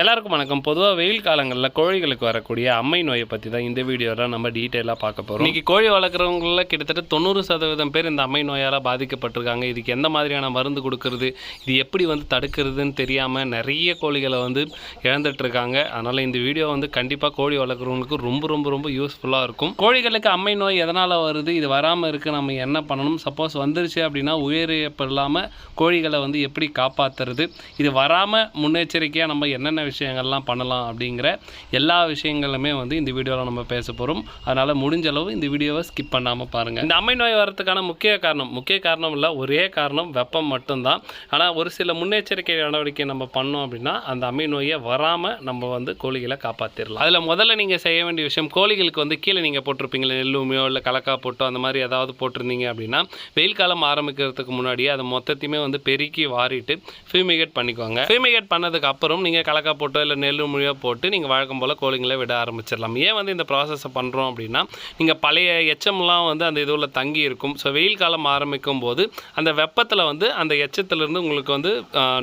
எல்லாருக்கும் வணக்கம். பொதுவாக வெயில் காலங்களில் கோழிகளுக்கு வரக்கூடிய அம்மை நோயை பற்றி தான் இந்த வீடியோவில் நம்ம டீட்டெயிலாக பார்க்க போகிறோம் இன்றைக்கி கோழி வளர்க்குறவங்கள கிட்டத்தட்ட தொண்ணூறு சதவீதம் பேர் இந்த அம்மை நோயால் பாதிக்கப்பட்டிருக்காங்க. இதுக்கு எந்த மாதிரியான மருந்து கொடுக்கறது இது எப்படி வந்து தடுக்கிறதுன்னு தெரியாமல் நிறைய கோழிகளை வந்து இழந்துட்டுருக்காங்க அதனால் இந்த வீடியோ வந்து கண்டிப்பாக கோழி வளர்க்குறவங்களுக்கு ரொம்ப ரொம்ப ரொம்ப யூஸ்ஃபுல்லாக இருக்கும். கோழிகளுக்கு அம்மை நோய் எதனால் வருது இது வராமல் இருக்க நம்ம என்ன பண்ணணும்? சப்போஸ் வந்துருச்சு அப்படின்னா உயிரிழப்பு இல்லாமல் கோழிகளை வந்து எப்படி காப்பாற்றுறது இது வராமல் முன்னெச்சரிக்கையாக நம்ம என்னென்ன விஷயங்கள்லாம் பண்ணலாம் அப்படிங்கிற எல்லா விஷயங்களுமே வந்து இந்த வீடியோவில் நம்ம பேச போகிறோம் அதனால் முடிஞ்ச அளவு இந்த வீடியோவை ஸ்கிப் பண்ணாமல் பாருங்கள் இந்த அம்மை நோய் வரதுக்கான முக்கிய காரணம் முக்கிய காரணம் இல்லை ஒரே காரணம் வெப்பம் மட்டும்தான். ஆனால் ஒரு சில முன்னெச்சரிக்கை நடவடிக்கை நம்ம பண்ணோம் அப்படின்னா அந்த அம்மை நோயை வராமல் நம்ம வந்து கோழிகளை காப்பாற்றிடலாம் அதில் முதல்ல நீங்கள் செய்ய வேண்டிய விஷயம் கோழிகளுக்கு வந்து கீழே நீங்கள் போட்டிருப்பீங்களே நெல்லுமையோ இல்லை கலக்கா போட்டோ அந்த மாதிரி ஏதாவது போட்டிருந்தீங்க அப்படின்னா வெயில் காலம் ஆரம்பிக்கிறதுக்கு முன்னாடியே அதை மொத்தத்தையுமே வந்து பெருக்கி வாரிட்டு ஃபியூமிகேட் பண்ணிக்குவாங்க ஃபியூமிகேட் பண்ணதுக்கு அப்புறம் நீங்கள் கலக்கா போட்டோ இல்லை நெல் முழியோ போட்டு நீங்கள் வழக்கம் போல் கோழிங்களை விட ஆரம்பிச்சிடலாம். ஏன் வந்து இந்த ப்ராசஸை பண்ணுறோம் அப்படின்னா நீங்கள் பழைய எச்சம்லாம் வந்து அந்த இதுவில் தங்கி இருக்கும். ஸோ வெயில் காலம் ஆரம்பிக்கும் போது அந்த வெப்பத்தில் வந்து அந்த எச்சத்துலேருந்து உங்களுக்கு வந்து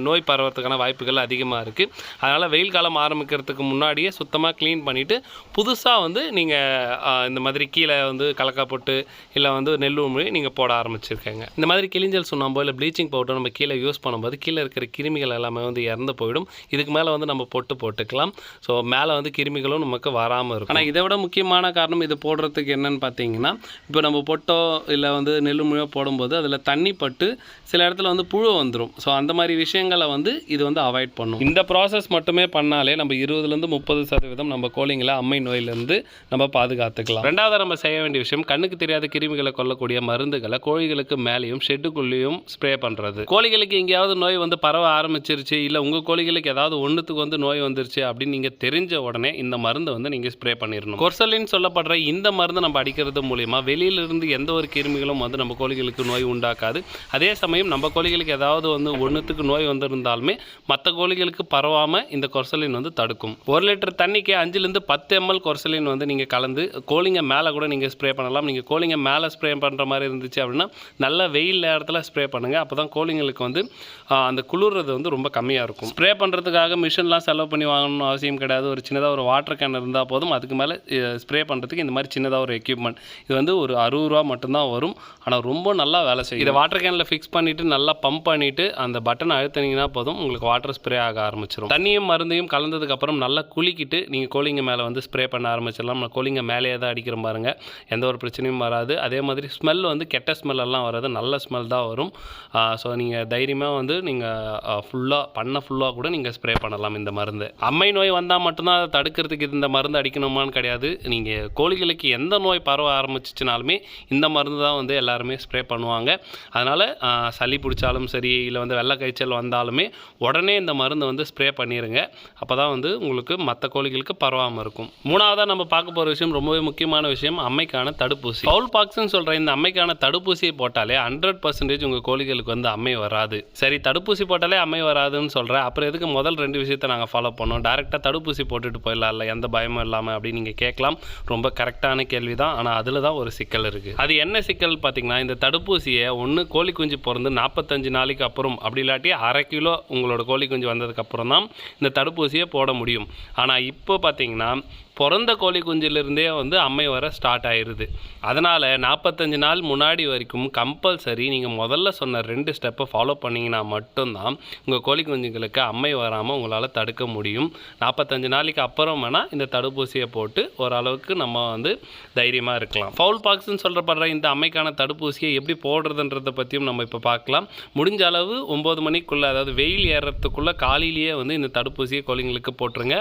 நோய் பரவறதுக்கான வாய்ப்புகள் அதிகமாக இருக்குது அதனால் வெயில் காலம் ஆரம்பிக்கிறதுக்கு முன்னாடியே சுத்தமாக க்ளீன் பண்ணிவிட்டு புதுசாக வந்து நீங்கள் இந்த மாதிரி கீழே வந்து கலக்கா போட்டு இல்லை வந்து நெல் உமிழி நீங்கள் போட ஆரம்பிச்சிருக்கேங்க. இந்த மாதிரி கிளிஞ்சல் சுண்ணாம்போ இல்லை ப்ளீச்சிங் பவுடர் நம்ம கீழே யூஸ் பண்ணும்போது கீழே இருக்கிற கிருமிகள் எல்லாமே வந்து இறந்து போயிடும். இதுக்கு மேலே வந்து நம்ம பொட்டு போட்டுக்கலாம். ஸோ மேலே வந்து கிருமிகளும் நமக்கு வராமல் இருக்கும். ஆனால் இதை விட முக்கியமான காரணம் இது போடுறதுக்கு என்னன்னு பார்த்தீங்கன்னா இப்போ நம்ம பொட்டோ இல்லை வந்து நெல் முழியோ போடும்போது அதில் தண்ணி பட்டு சில இடத்துல வந்து புழு வந்துடும் ஸோ அந்த மாதிரி விஷயங்களை வந்து இது வந்து அவாய்ட் பண்ணும். இந்த ப்ராசஸ் மட்டுமே பண்ணாலே நம்ம இருபதுலேருந்து முப்பது சதவீதம் நம்ம கோழிங்களை அம்மை நோயிலேருந்து நம்ம பாதுகாத்துக்கலாம். ரெண்டாவது நம்ம செய்ய வேண்டிய விஷயம் கண்ணுக்கு தெரியாத கிருமிகளை கொல்லக்கூடிய மருந்துகளை கோழிகளுக்கு மேலேயும் ஷெட்டுக்குள்ளேயும் ஸ்ப்ரே பண்ணுறது கோழிகளுக்கு எங்கேயாவது நோய் வந்து பரவ ஆரம்பிச்சிருச்சு இல்லை உங்கள் கோழிகளுக்கு ஏதாவது ஒன்றுத்துக்கு வந்து நோய் வந்துருச்சு அப்படின்னு நீங்கள் தெரிஞ்ச உடனே இந்த மருந்தை வந்து நீங்கள் ஸ்ப்ரே பண்ணிடணும் கொர்சலின் சொல்லப்படுற இந்த மருந்து நம்ம அடிக்கிறது மூலிமா வெளியிலிருந்து எந்த ஒரு கிருமிகளும் வந்து நம்ம கோழிகளுக்கு நோய் உண்டாக்காது. அதே சமயம் நம்ம கோழிகளுக்கு ஏதாவது வந்து ஒன்றுத்துக்கு நோய் வந்திருந்தாலுமே மற்ற கோழிகளுக்கு பரவாமல் இந்த கொர்சலின் வந்து தடுக்கும். ஒரு லிட்டர் தண்ணிக்கு அஞ்சுலேருந்து பத்து எம்எல் கொர்சலின் வந்து நீங்கள் கலந்து கோழிங்க மேலே கூட நீங்கள் ஸ்ப்ரே பண்ணலாம். நீங்கள் கோழிங்க மேலே ஸ்ப்ரே பண்ணுற மாதிரி இருந்துச்சு அப்படின்னா நல்ல வெயில் நேரத்தில் ஸ்ப்ரே பண்ணுங்கள் அப்போ தான் கோழிங்களுக்கு வந்து அந்த குளிர்றது வந்து ரொம்ப கம்மியாக இருக்கும். ஸ்ப்ரே பண்ணுறதுக்காக மிஷின்லாம் செலவு பண்ணி வாங்கணும்னு அவசியம் கிடையாது. ஒரு சின்னதாக ஒரு வாட்டர் கேன் இருந்தால் போதும். அதுக்கு மேலே ஸ்ப்ரே பண்ணுறதுக்கு இந்த மாதிரி சின்னதாக ஒரு எக்யூப்மெண்ட் இது வந்து ஒரு அறுபது ரூபா மட்டும்தான் வரும். ஆனால் ரொம்ப நல்லா வேலை செய்யும். இதை வாட்டர் கேனில் ஃபிக்ஸ் பண்ணிவிட்டு நல்லா பம்ப் பண்ணிவிட்டு அந்த பட்டனை அழுத்தினீங்கன்னா போதும். உங்களுக்கு வாட்டர் ஸ்ப்ரே ஆக ஆரம்பிச்சிடும் தண்ணியும் மருந்தையும் கலந்ததுக்கப்புறம் நல்லா குலுக்கிட்டு நீங்கள் கோழிங்க மேலே வந்து ஸ்ப்ரே பண்ண ஆரம்பிச்சிடலாம். நம்ம கோழிங்க மேலேயே தான் அடிக்கிற பாருங்க. எந்த ஒரு பிரச்சனையும் வராது. அதே மாதிரி ஸ்மெல் வந்து கெட்ட ஸ்மெல் எல்லாம் வராது. நல்ல ஸ்மெல் தான் வரும். ஸோ நீங்கள் தைரியமாக வந்து நீங்கள் ஃபுல்லாக பண்ண ஃபுல்லாக கூட நீங்கள் ஸ்ப்ரே பண்ணலாம். இந்த இந்த மருந்து. அம்மை நோய் வந்தால் மட்டும்தான் அதை தடுக்கிறதுக்கு இந்த மருந்து அடிக்கணுமான்னு கிடையாது. நீங்கள் கோழிகளுக்கு எந்த நோய் பரவ ஆரம்பிச்சிச்சுனாலுமே இந்த மருந்து தான் வந்து எல்லாருமே ஸ்ப்ரே பண்ணுவாங்க. அதனால் சளி பிடிச்சாலும் சரி இல்லை வந்து வெள்ளை காய்ச்சல் வந்தாலுமே உடனே இந்த மருந்தை வந்து ஸ்ப்ரே பண்ணிடுங்க அப்போ தான் வந்து உங்களுக்கு மற்ற கோழிகளுக்கு பரவாமல் இருக்கும். மூணாவதாக நம்ம பார்க்க போகிற விஷயம் ரொம்பவே முக்கியமான விஷயம் அம்மைக்கான தடுப்பூசி. பவுல் பாக்ஸ்னு சொல்கிற இந்த அம்மைக்கான தடுப்பூசியை போட்டாலே ஹண்ட்ரட் பர்சன்டேஜ் உங்கள் கோழிகளுக்கு வந்து அம்மை வராது. சரி தடுப்பூசி போட்டாலே அம்மை வராதுன்னு சொல்கிறேன் அப்புறம் எதுக்கு முதல் ரெண்டு விஷயத்தை நாங்கள் ஃபாலோ பண்ணோம். டேரெக்டாக தடுப்பூசி போட்டுட்டு போயிடலாம்ல எந்த பயமும் இல்லாமல் அப்படின்னு நீங்கள் கேட்கலாம். ரொம்ப கரெக்டான கேள்வி தான். ஆனால் அதில் தான் ஒரு சிக்கல் இருக்குது அது என்ன சிக்கல் பார்த்தீங்கன்னா இந்த தடுப்பூசியை ஒன்று கோழி குஞ்சு பிறந்து நாற்பத்தஞ்சு நாளைக்கு அப்புறம் அப்படி இல்லாட்டி அரை கிலோ உங்களோட கோழி குஞ்சு வந்ததுக்கப்புறம் தான் இந்த தடுப்பூசியை போட முடியும். ஆனால் இப்போ பார்த்தீங்கன்னா பிறந்த கோழி குஞ்சிலிருந்தே வந்து அம்மை வர ஸ்டார்ட் ஆயிடுது அதனால் நாற்பத்தஞ்சு நாள் முன்னாடி வரைக்கும் கம்பல்சரி நீங்கள் முதல்ல சொன்ன ரெண்டு ஸ்டெப்பை ஃபாலோ பண்ணிங்கன்னா மட்டும்தான் உங்கள் கோழி குஞ்சுங்களுக்கு அம்மை வராமல் உங்களால் தடுக்க முடியும். நாற்பத்தஞ்சு நாளைக்கு அப்புறம் வேணால் இந்த தடுப்பூசியை போட்டு ஓரளவுக்கு நம்ம வந்து தைரியமாக இருக்கலாம். ஃபவுல் பாக்ஸ்னு சொல்கிறப்படுற இந்த அம்மைக்கான தடுப்பூசியை எப்படி போடுறதுன்றதை பற்றியும் நம்ம இப்போ பார்க்கலாம். முடிஞ்ச அளவு ஒம்பது மணிக்குள்ளே அதாவது வெயில் ஏறுறதுக்குள்ளே காலையிலேயே வந்து இந்த தடுப்பூசியை கோழிங்களுக்கு போட்டுருங்க.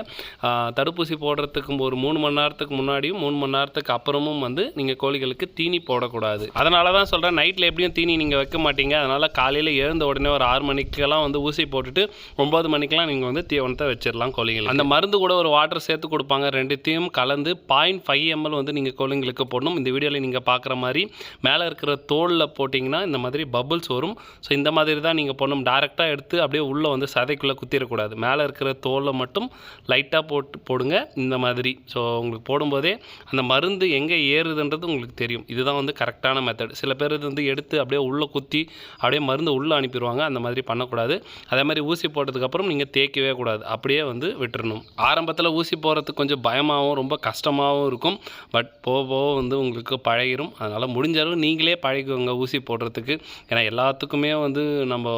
தடுப்பூசி போடுறதுக்கு ஒரு மூணு மணி நேரத்துக்கு முன்னாடியும் மூணு மணி நேரத்துக்கு அப்புறமும் வந்து நீங்கள் கோழிகளுக்கு தீனி போடக்கூடாது. அதனால தான் சொல்கிறேன் நைட்டில் எப்படியும் தீனி நீங்கள் வைக்க மாட்டீங்க. அதனால் காலையில் எழுந்த உடனே ஒரு ஆறு மணிக்கெல்லாம் வந்து ஊசி போட்டுட்டு ஒம்பது மணிக்கெல்லாம் நீங்கள் வந்து தீவனத்தை வச்சிடலாம் கோழிகள் அந்த மருந்து கூட ஒரு வாட்டர் சேர்த்து கொடுப்பாங்க. ரெண்டுத்தையும் கலந்து பாயிண்ட் ஃபைவ் எம்எல் வந்து நீங்கள் கோழிங்களுக்கு போடணும். இந்த வீடியோவில் நீங்கள் பார்க்குற மாதிரி மேலே இருக்கிற தோலில் போட்டிங்கன்னா இந்த மாதிரி பபுள்ஸ் வரும். ஸோ இந்த மாதிரி தான் நீங்கள் போடணும் டேரெக்டாக எடுத்து அப்படியே உள்ளே வந்து சதைக்குள்ளே குத்திடக்கூடாது. மேலே இருக்கிற தோலை மட்டும் லைட்டாக போட்டு போடுங்க. இந்த மாதிரி ஸோ உங்களுக்கு போடும்போதே அந்த மருந்து எங்கே ஏறுதுன்றது உங்களுக்கு தெரியும். இதுதான் வந்து கரெக்டான மெத்தட் சில பேர் இது வந்து எடுத்து அப்படியே உள்ளே குத்தி அப்படியே மருந்து உள்ளே அனுப்பிடுவாங்க. அந்த மாதிரி பண்ணக்கூடாது. அதே மாதிரி ஊசி போட்டதுக்கப்புறம் நீங்கள் தேய்க்கவே கூடாது. அப்படியே வந்து விட்டுறணும். ஆரம்பத்தில் ஊசி போடுறதுக்கு கொஞ்சம் பயமாகவும் ரொம்ப கஷ்டமாகவும் இருக்கும். பட் போக போக வந்து உங்களுக்கு பழகிரும். அதனால் முடிஞ்ச அளவு நீங்களே பழகிக்கோங்க ஊசி போடுறதுக்கு. ஏன்னா எல்லாத்துக்குமே வந்து நம்ம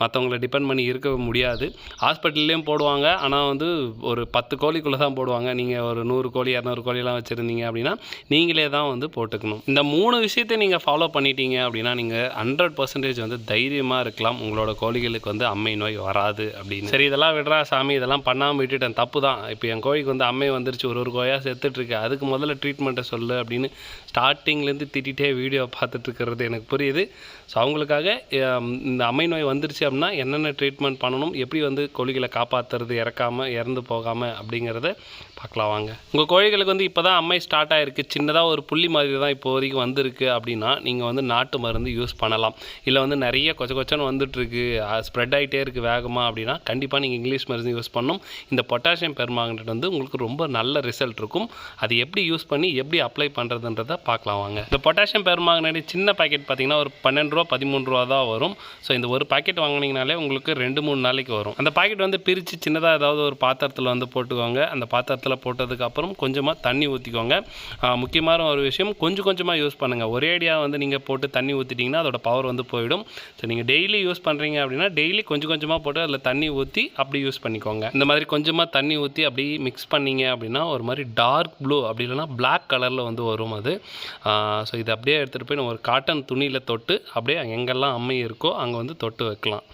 மற்றவங்கள டிபெண்ட் பண்ணி இருக்க முடியாது. ஹாஸ்பிட்டல்லையும் போடுவாங்க. ஆனால் வந்து ஒரு பத்து கோழிக்குள்ளே தான் போடுவாங்க. நீங்கள் ஒரு நூறு கோழி இரநூறு கோழிலாம் வச்சுருந்தீங்க அப்படின்னா நீங்களே தான் வந்து போட்டுக்கணும். இந்த மூணு விஷயத்தை நீங்கள் ஃபாலோ பண்ணிட்டீங்க அப்படின்னா நீங்கள் ஹண்ட்ரட் பர்சன்டேஜ் வந்து தைரியமாக இருக்கலாம். உங்களோட கோழிகளுக்கு வந்து அம்மை நோய் வராது அப்படின்னு. சரி இதெல்லாம் விடுறா சாமி இதெல்லாம் பண்ணாமல் விட்டுட்டேன். தப்பு தான். இப்போ என் கோழிக்கு வந்து அம்மை வந்துருச்சு ஒரு ஒரு கோயாக செத்துட்ருக்கு அதுக்கு முதல்ல ட்ரீட்மெண்ட்டை சொல்லு அப்படின்னு ஸ்டார்டிங்லேருந்து திட்டிகிட்டே வீடியோ பார்த்துட்ருக்கிறது எனக்கு புரியுது. ஸோ அவங்களுக்காக இந்த அம்மை நோய் வந்துருச்சு அப்படின்னா என்னென்ன ட்ரீட்மெண்ட் பண்ணணும்? எப்படி வந்து கோழிகளை காப்பாற்றுறது இறக்காமல் இறந்து போகாமல் அப்படிங்கிறத பார்க்கலாம். வாங்க உங்கள் கோழிகளுக்கு வந்து இப்போ தான் அம்மை ஸ்டார்ட் ஆகிருக்கு சின்னதாக ஒரு புள்ளி மாதிரி தான் இப்போ வரைக்கும் வந்திருக்கு அப்படின்னா நீங்கள் வந்து நாட்டு மருந்து யூஸ் பண்ணலாம். இல்லை வந்து நிறைய கொச்ச கொச்சன்னு வந்துட்டுருக்கு. ஸ்ப்ரெட் ஆகிட்டே இருக்குது வேகமாக அப்படின்னா கண்டிப்பாக நீங்கள் இங்கிலீஷ் மருந்து யூஸ் பண்ணணும். இந்த பொட்டாசியம் பெர்மாங்கனேட் வந்து உங்களுக்கு ரொம்ப நல்ல ரிசல்ட் இருக்கும். அது எப்படி யூஸ் பண்ணி எப்படி அப்ளை பண்ணுறதுன்றதை பார்க்கலாம் வாங்க. இந்த பொட்டாசியம் பெர்மாங்கனேட் சின்ன பாக்கெட் பார்த்தீங்கன்னா ஒரு பன்னெண்டு ரூபா பதிமூணு ரூபா தான் வரும். ஸோ இந்த ஒரு பாக்கெட் வாங்கினீங்கனாலே உங்களுக்கு ரெண்டு மூணு நாளைக்கு வரும். அந்த பாக்கெட் வந்து பிரித்து சின்னதாக ஏதாவது ஒரு பாத்திரத்தில் வந்து போட்டுக்கோங்க. அந்த பாத்திரத்தில் போட்டு அப்புறம் கொஞ்சமாக தண்ணி ஊற்றிக்கோங்க முக்கியமான ஒரு விஷயம் கொஞ்சம் கொஞ்சமாக யூஸ் பண்ணுங்கள் ஒரே ஐடியா வந்து நீங்கள் போட்டு தண்ணி ஊற்றிட்டிங்கன்னா அதோட பவர் வந்து போயிடும். ஸோ நீங்கள் டெய்லி யூஸ் பண்ணுறீங்க அப்படின்னா டெய்லி கொஞ்சம் கொஞ்சமாக போட்டு அதில் தண்ணி ஊற்றி அப்படி யூஸ் பண்ணிக்கோங்க. இந்த மாதிரி கொஞ்சமாக தண்ணி ஊற்றி அப்படி மிக்ஸ் பண்ணிங்க அப்படின்னா ஒரு மாதிரி டார்க் ப்ளூ அப்படி இல்லைன்னா பிளாக் கலரில் வந்து வரும் அது. ஸோ இது அப்படியே எடுத்துகிட்டு போய் நம்ம ஒரு காட்டன் துணியில் தொட்டு அப்படியே எங்கெல்லாம் அம்மை இருக்கோ அங்கே வந்து தொட்டு வைக்கலாம்.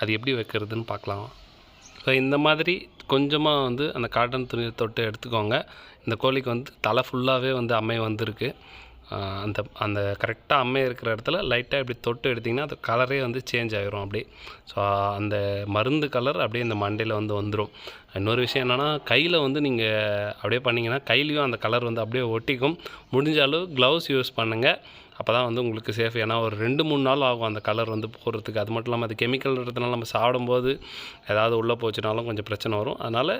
அது எப்படி வைக்கிறதுன்னு பார்க்கலாம். ஸோ இந்த மாதிரி கொஞ்சமாக வந்து அந்த காட்டன் துணியை தொட்டு எடுத்துக்கோங்க. இந்த கோழிக்கு வந்து தலை ஃபுல்லாகவே வந்து அம்மை வந்திருக்கு. அந்த அந்த கரெக்டாக அம்மை இருக்கிற இடத்துல லைட்டாக இப்படி தொட்டு எடுத்திங்கன்னா அது கலரே வந்து சேஞ்ச் ஆகிரும் அப்படியே. ஸோ அந்த மருந்து கலர் அப்படியே இந்த மண்டையில் வந்து வந்துடும் இன்னொரு விஷயம் என்னென்னா கையில் வந்து நீங்கள் அப்படியே பண்ணிங்கன்னா கையிலையும் அந்த கலர் வந்து அப்படியே ஒட்டிக்கும். முடிஞ்ச அளவு க்ளவுஸ் யூஸ் பண்ணுங்கள் அப்போ தான் வந்து உங்களுக்கு சேஃப் ஏன்னா ஒரு ரெண்டு மூணு நாள் ஆகும் அந்த கலர் வந்து போகிறதுக்கு அது மட்டும் இல்லாமல் அது கெமிக்கல் இருக்கிறதுனால நம்ம சாப்பிடும்போது ஏதாவது உள்ளே போச்சுனாலும் கொஞ்சம் பிரச்சனை வரும். அதனால்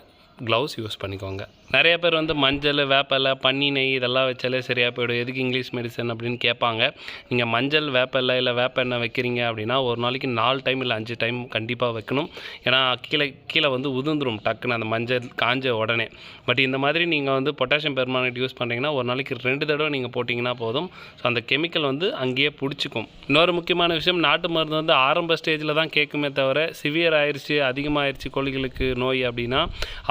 க்ளவுஸ் யூஸ் பண்ணிக்கோங்க. நிறைய பேர் வந்து மஞ்சள் வேப்பலை பன்னி நெய் இதெல்லாம் வச்சாலே சரியாக போயிடும். எதுக்கு இங்கிலீஷ் மெடிசன் அப்படின்னு கேட்பாங்க. நீங்கள் மஞ்சள் வேப்பலை இல்லை வேப்ப எண்ணெய் வைக்கிறீங்க அப்படின்னா ஒரு நாளைக்கு நாலு டைம் இல்லை அஞ்சு டைம் கண்டிப்பாக வைக்கணும். ஏன்னா கீழே கீழே வந்து உதிர்ந்துரும் டக்குன்னு அந்த மஞ்சள் காஞ்ச உடனே. பட் இந்த மாதிரி நீங்கள் வந்து பொட்டாசியம் பெர்மானேட் யூஸ் பண்ணுறீங்கன்னா ஒரு நாளைக்கு ரெண்டு தடவை நீங்கள் போட்டிங்கன்னா போதும். ஸோ அந்த கெமிக்கல் வந்து அங்கேயே பிடிச்சிக்கும். இன்னொரு முக்கியமான விஷயம் நாட்டு மருந்து வந்து ஆரம்ப ஸ்டேஜில் தான் கேட்குமே தவிர சிவியர் ஆயிடுச்சு அதிகமாகிடுச்சு கோழிகளுக்கு நோய் அப்படின்னா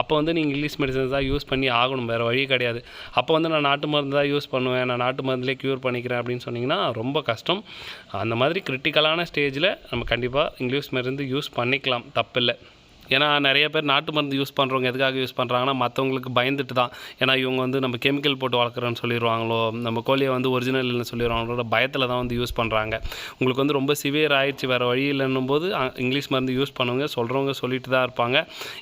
அப்போ அப்போ வந்து நீங்கள் இங்கிலீஷ் மெடிசன்ஸ் தான் யூஸ் பண்ணி ஆகணும். வேறு வழி கிடையாது. அப்போ வந்து நான் நாட்டு மருந்து தான் யூஸ் பண்ணுவேன். நான் நாட்டு மருந்துலேயே க்யூர் பண்ணிக்கிறேன் அப்படின்னு சொன்னிங்கன்னா ரொம்ப கஷ்டம். அந்த மாதிரி கிரிட்டிக்கலான ஸ்டேஜில் நம்ம கண்டிப்பாக இங்கிலீஷ் மருந்து யூஸ் பண்ணிக்கலாம். தப்பில்லை. ஏன்னா நிறைய பேர் நாட்டு மருந்து யூஸ் பண்ணுறவங்க எதுக்காக யூஸ் பண்ணுறாங்கன்னா மற்றவங்களுக்கு பயந்துட்டு தான். ஏன்னா இவங்க வந்து நம்ம கெமிக்கல் போட்டு வளர்க்குறோன்னு சொல்லிடுவாங்களோ நம்ம கோழியை வந்து ஒரிஜினல் இல்லைன்னு சொல்லிடுவாங்களோட பயத்தில் தான் வந்து யூஸ் பண்ணுறாங்க உங்களுக்கு வந்து ரொம்ப சிவியர் ஆயிடுச்சு வேறு வழி இல்லைன்னும் போது இங்கிலீஷ் மருந்து யூஸ் பண்ணுவங்க சொல்கிறவங்க சொல்லிட்டு தான் இருப்பாங்க.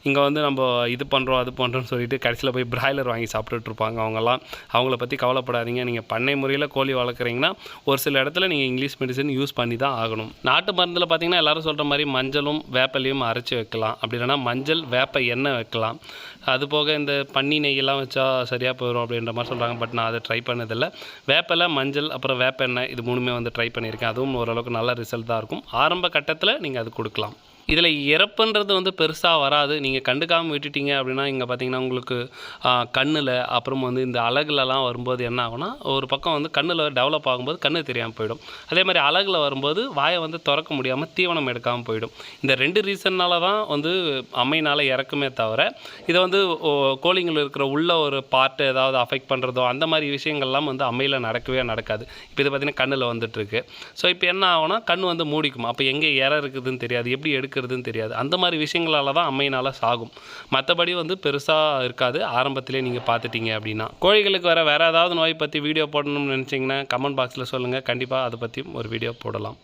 இங்கே வந்து நம்ம இது பண்ணுறோம் அது பண்ணுறோம்னு சொல்லிட்டு கடைசியில் போய் பிராய்லர் வாங்கி சாப்பிட்டுட்ருப்பாங்க அவங்கெல்லாம். அவங்கள பற்றி கவலைப்படாதீங்க. நீங்கள் பண்ணை முறையில் கோழி வளர்க்குறீங்கன்னா ஒரு சில இடத்துல நீங்கள் இங்கிலீஷ் மெடிசன் யூஸ் பண்ணி தான் ஆகணும். நாட்டு மருந்தில் பார்த்தீங்கன்னா எல்லோரும் சொல்கிற மாதிரி மஞ்சளும் வேப்பலையும் அரைச்சி வைக்கலாம். அப்படி இல்லைன்னா மஞ்சள் வேப்ப எண்ணெய் வைக்கலாம். அது போக இந்த பன்னி நெய்யெல்லாம் வச்சா சரியாக போயிடும் அப்படின்ற மாதிரி சொல்கிறாங்க பட் நான் அதை ட்ரை பண்ணதில்லை. வேப்பில மஞ்சள் அப்புறம் வேப்ப எண்ணெய் இது மூணுமே வந்து ட்ரை பண்ணியிருக்கேன். அதுவும் ஓரளவுக்கு நல்ல ரிசல்ட் தான் இருக்கும். ஆரம்ப கட்டத்தில் நீங்கள் அது கொடுக்கலாம். இதில் இறப்புன்றது வந்து பெருசாக வராது. நீங்கள் கண்டுக்காமல் விட்டுட்டீங்க அப்படின்னா இங்கே பார்த்தீங்கன்னா உங்களுக்கு கண்ணில் அப்புறம் வந்து இந்த அழகுலலாம் வரும்போது என்ன ஆகும்னா ஒரு பக்கம் வந்து கண்ணில் டெவலப் ஆகும்போது கண்ணு தெரியாமல் போயிடும். அதே மாதிரி அழகில் வரும்போது வாயை வந்து திறக்க முடியாமல் தீவனம் எடுக்காமல் போயிடும். இந்த ரெண்டு ரீசன்னால தான் வந்து அம்மையினால் இறக்குமே தவிர இதை வந்து ஓ, கோழிங்கள் இருக்கிற உள்ள ஒரு பார்ட்டு ஏதாவது அஃபெக்ட் பண்ணுறதோ அந்த மாதிரி விஷயங்கள்லாம் வந்து அம்மையில் நடக்கவே நடக்காது. இப்போ இது பார்த்தீங்கன்னா கண்ணில் வந்துட்டுருக்கு. ஸோ இப்போ என்ன ஆகும்னா கண் வந்து மூடிக்கும். அப்போ எங்கே இற இருக்குதுன்னு தெரியாது. எப்படி எடுக்க எடுக்கிறதுன்னு தெரியாது. அந்த மாதிரி விஷயங்களால தான் அம்மையினால் சாகும். மற்றபடி வந்து பெருசாக இருக்காது. ஆரம்பத்திலே நீங்கள் பார்த்துட்டீங்க அப்படின்னா. கோழிகளுக்கு வர வேறு ஏதாவது நோய் பற்றி வீடியோ போடணும்னு நினச்சிங்கன்னா கமெண்ட் பாக்ஸில் சொல்லுங்கள் கண்டிப்பாக அதை பற்றியும் ஒரு வீடியோ போடலாம்.